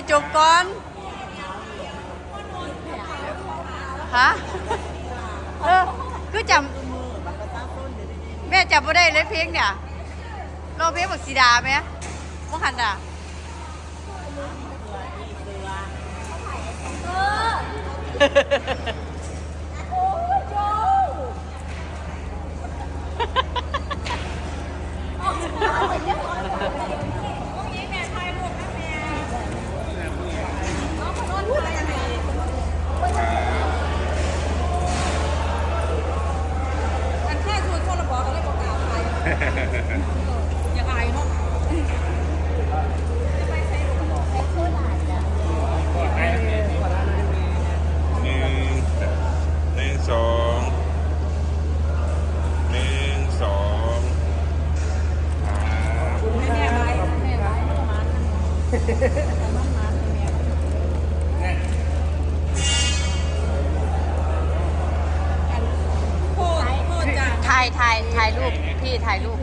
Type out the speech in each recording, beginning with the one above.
ให้จบก่อน ฮะ เออ คือจำแม่จำไม่ได้เลยเพลงเนี่ยเราเพลงบักสีดาไหมว่าหันอะอัน ถ่ายถ่ายถ่ายรูป พี่ถ่ายรูป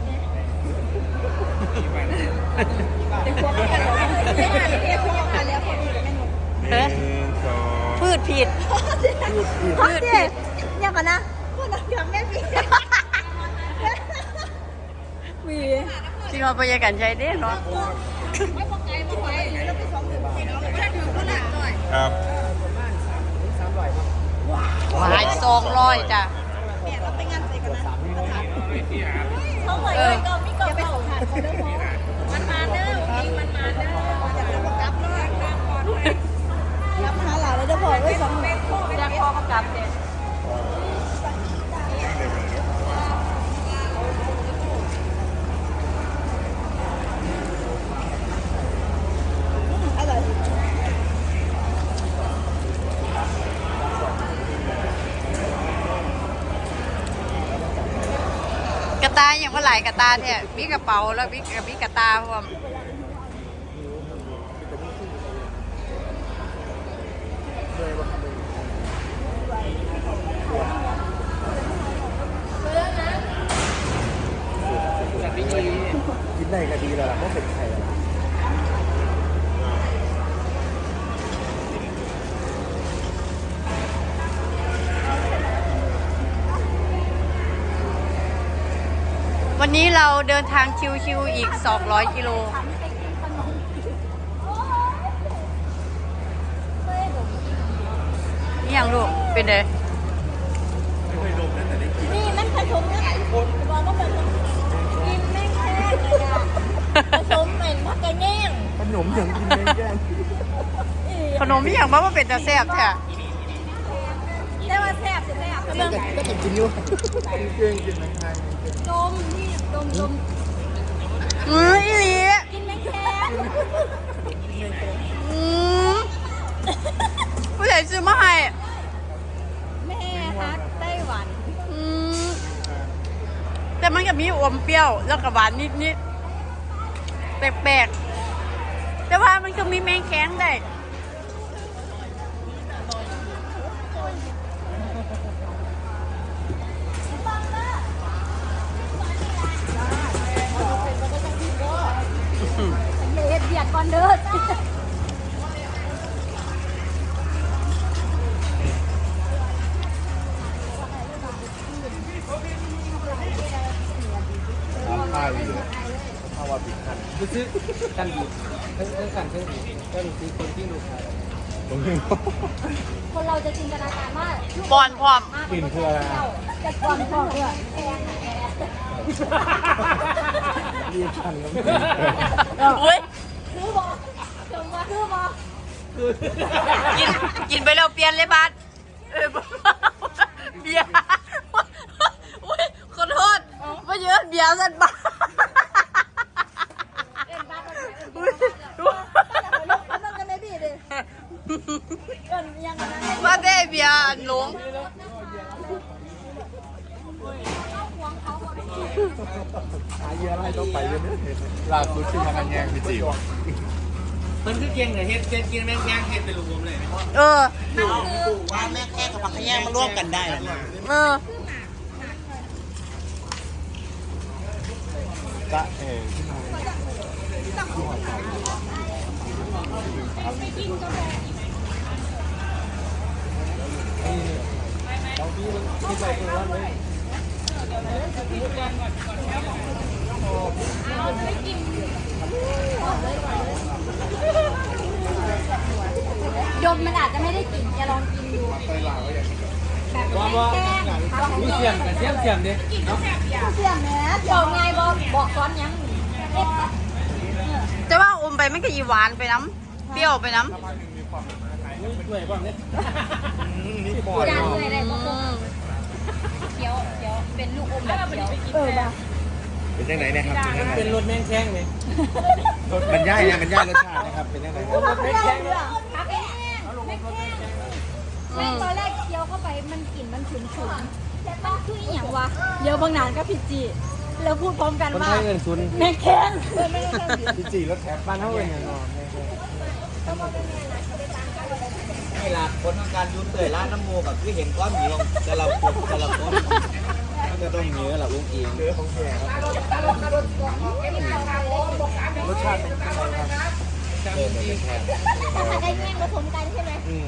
เด็กพวกกันเลยเด็กพวกกันแล้วคนอื่นไม่หนุกหนึ่งสองพืชผิดพูดดิยังก่อนนะพูดนะยังไม่มีมีที่มาไปยกันใจเด้เนาะ ครับหายสองร้อยจ้ะเนี่ยเราไปงานใส่กันนะเขาเหมือนก็มีก็ไปส่งขาดเขาด้วยมันมาเด้อจริงมันมาเด้ออยากจะมากลับเลยกลับก่อนเลยกลับมาหาหลานเลยเด้อพ่อเอ้ยสองเป็นพ่อแจ้งพ่อมากลับเด้อะไร กระ ตายอย่างว่าหลายกระตาเนี่ยมีกระเป๋าแล้วมีมีกระตาพร้อมคิดได้ก็ดีแล้วล่ะว่าเป็นใค วล่ะวันนี้เราเดินทางชิวๆอีก 200 กิโล นี่ยังลูก เป็นไงนี่มันผสมกันบอกว่าผสมกินแม่งแค่เลยอะผสมเหม็นพักกระแย่งขนมอย่างกินไม่แย่งขนมนี่อย่างว่าว่าเป็นตาแซ่บแท้ได้ ว่าแซ่บจะแซ่บก็จะก็จะกินอยู่เก่งกินแมงไทยดมนี่ดมดมอืออีหลีกินแมงแค่อืมผู้ใหญ่ซื้อมาให้แม่ฮักไต้หวันอืมแต่มันก็มีอมเปรี้ยวแล้วก็หวานนิดๆแปลกๆแต่ว่ามันก็มีแมงแข็งได้ ก่อนเด้อข้าวอยู่ข้าวว่าปิดคันซื้อกันดีเพิ่งกันเพิ่งก็รู้ซื้อคนที่รู้ใครตรงนี้คนเราจะจินตนาการว่าปอนพร้อมกลิ่นคืออะไรจะก่อนพ่อเพื่อแอนรีบคันแล้วอุ้ย คือบอกินกินไปแล้วเปลี่ยนเลยบัสเออเบียร์อุ้ยขอโทษมาเยอะเบียร์สันบัสอุ๊ยมันกันได้ดีเลยเกินยังไงว่าได้เบียร์อันหลงหาเยอะอะไรต้องไปยังไม่เห็นล่าสุดที่ทางานแยงพี่จิ๋ว มันคือเก่งเหรอเฮ็ดเฮ็ดกินแม่งย่างเฮ็ดเป็นรวมๆเลย เออว่าแม่แค่กับผักขยงมาร่วมกันได้แล้วนะเออตะเอ๋อ เราพี่มันคิ ดมมันอาจจะไม่ได้กลิ่นจะลองกินดูแบบว่าว่าแกงมีเสียมกับเสียมเสียมดิเนาะเสื่อมแม่บอกไงบอกบอกซ้อนยังจะว่าอมไปไม่ก็อีหวานไปน้ำเปรี้ยวไปน้ำด้วยบ้างเนี่ยจานเลยอะไรบอกเขียวเขียวเป็นลูกอมแบบเขียวเออแบบเป็นยังไงเนี่ยครับเป็นรถแม่งแข้งเลยมันย่ายนะมันย่ายรสชาตินะครับเป็นยังไงรถไม่แข็งเลยพักแห้งไม่แข็ง แม่ตอนแรกเคี้ยวเข้าไปมันกลิ่นมันฉุนฉุนแต่ต้องคืออหย่างวะเดี๋ยวบางนานก็ผิดจีแล้วพูดพร้อมกันคนว่าไทยเงินซุนแม่แข็งพี่จีรสแถบบ้านเท่าเงินนอนนี่ล่ะผลของการยุ่นเตยร้านน้ำโมกับคือเห็นก้อนหมีลงแต่ละคนแต่ละคนมันจะต้องเนื้อละอุ้งอิงเนื้อของแท้ครับรสชาติเป็นยังไงครับ เออเป็นแค่แต่ถ้าได้เงี้ยผสมกันใช่ไหมอืม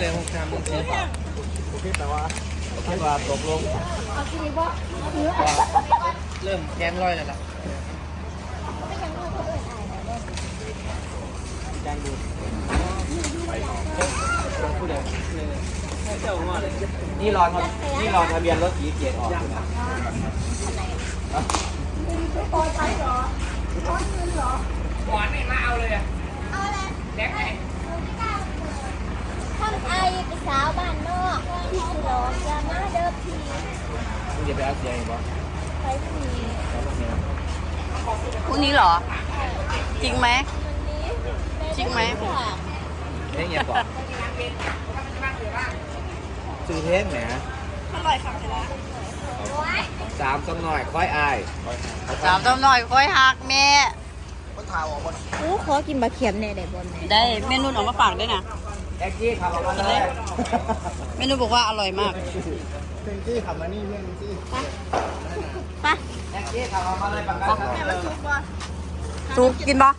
เลยหกชามมึงเสียโอเคแต่ว่าคิดว่าตกลงเอาทีนี้ว่าเนื้อเริ่มแกงลอยแล้วล่ะไม่ยังรู้เขาเอ่ยอายนะจานดูผู้ใดเลยเจ้าหัวเลยนี่รอนี่รอทะเบียนรถสีเกียรติออกอยู่นะปอยไปเหรอปอยคืนเหรอ หวานไม่มาเอาเลยอะเอาอะไรแดกไหนท่านไอเป็นสาวบ้านนอกพี่สุรอกยามาเด้อพี่มึงจะไปเอาเสียงอีกบ่ไปพรุ่งนี้พรุ่งนี้เหรอ จริงไหม วันนี้จริงไหมเพลงยังก่อนซื้อเพลงไหมสามสักหน่อยค่อยอาย สามต้มหน่อยค่อยหักแม่ อู้ขอกินบะเขียมแน่ได้บนไหมได้เมนูออกมาฝากด้วยนะแอ็กกี้ขับออกมาเลยเมนูบอกว่าอร่อยมากเพลงที่ขับมานี่เพลงที่ไปแอ็กกี้ขับออกมาเลยประกันขับเลยสุกกินปะ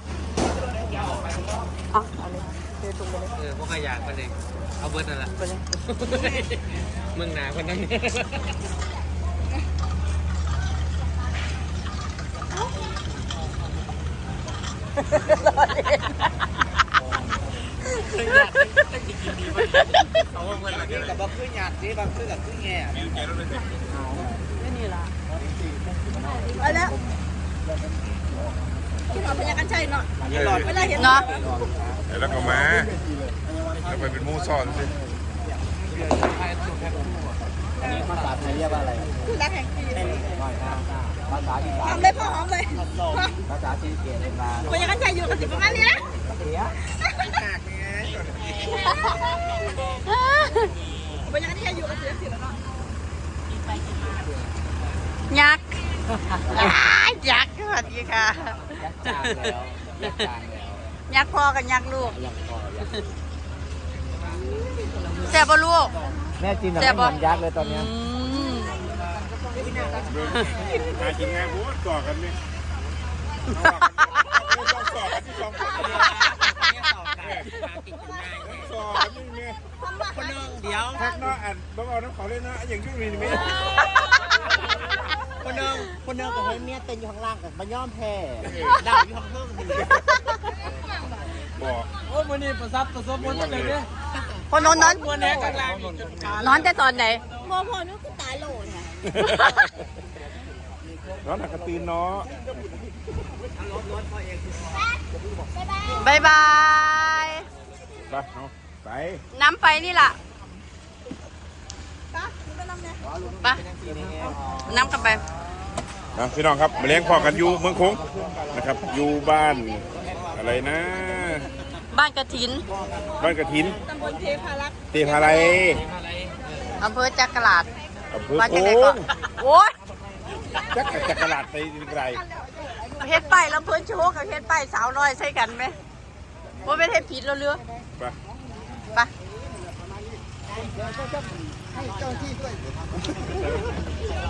อ๋อเออพวกขยะมาเลยเอาเบิร์ดนั่นแหละมึงหนาคนนั้น กับบักขึ้นหยาดนี่บักขึ้นกับขึ้นแง่ไม่นี่ละไปแล้วกินหอมพญากันชัยเนาะนี่หลอดเวลาเห็นเนาะแล้วก็มาแล้วไปเป็นมูซ่อนสิ อันนี้ภาษาไทยเรียกว่าอะไรคือรักแห่งปีน้อยหน้าภาษาอีหสาอนมเลยพ่อหอมเลยภาษาจีนเกียรติมาพญากันชัยอยู่กับสิประมาณนี้นะเสียพญากันชัยอยู่กับสิสิแล้วเนาะยักษ์อ้ายยักษ์สวัสดีค่ะยักจางแล้วยักจางแล้วยักษ์พ่อกับยักษ์ลูกยังพอยักแซ่บปะลูก แม่จีนไม่เหมือนยักษ์เลยตอนนี้อืมหากินง่ายพูดก่อกันนี่ต้องสอบกันที่สองคนสอบกันนี่แม่เดี๋ยวทักเนาะอันต้องเอาน้ำเขาเลยนะอย่างยุ่งนี่ไม่คนหนึ่งคนหนึ่งกับให้เมียเต้นอยู่ข้างล่างกับมาย่อมแพ้ดาวอยู่ข้างเพิ่งดีบอกโอ้มันนี่ประซับประสบมนต์เลยเนี่ย คนนอนนอนวันนี้กลางล่างนอนแต่ตอนไหนพอพอนึกคือตายโหลเนี่ยน้องหนักกระตีนเนาะบ๊ายบายบายบายไปเอาไปน้ำไปนี่ล่ะป้าหนูไปลำเนี่ยไปน้ำกลับไปนะพี่น้องครับมาเลี้ยงพ่อกันอยู่เมืองคงนะครับ อยู่บ้านอะไรนะ บ้านกระถินบ้านกระถินตำบลเทพารักษ์เตพาไรอำเภอจักราดอำเภอบ้านโค้จังไหนก็งโอ้ยจักรจักรลาดไปไกลเฮ็ดไปแล้วเพื่อนโชว์กับเฮ็ดไปสาวน้อยใช่กันไหมว่าเป็นเฮ็ดผิดแล้วเรือไปไปไ